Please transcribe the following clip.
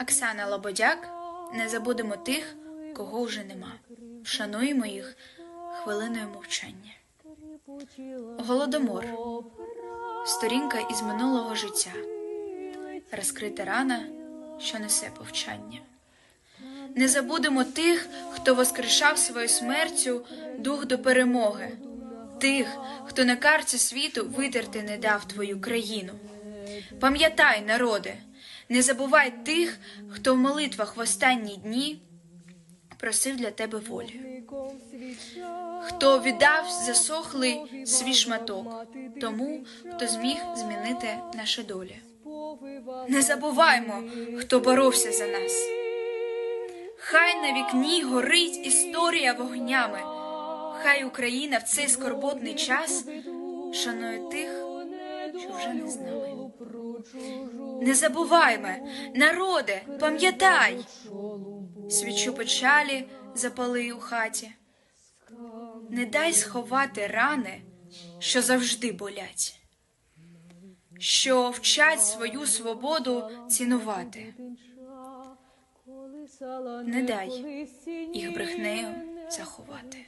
Оксана Лободяк. Не забудемо тих, кого вже нема. Вшануємо їх хвилиною мовчання. Голодомор. Сторінка із минулого життя. Розкрита рана, що несе повчання. Не забудемо тих, хто воскрешав свою смертю дух до перемоги, тих, хто на карті світу витерти не дав твою країну. Пам'ятай, народи, не забувай тих, хто в молитвах в останні дні просив для тебе волі, хто віддав засохлий свій шматок тому, хто зміг змінити наші долі. Не забуваймо, хто боровся за нас. Хай на вікні горить історія вогнями. Хай Україна в цей скорботний час шанує тих, що вже не з. Не забуваймо, народе, пам'ятай, свічу печалі запали у хаті. Не дай сховати рани, що завжди болять, що вчать свою свободу цінувати. Не дай їх брехнею заховати.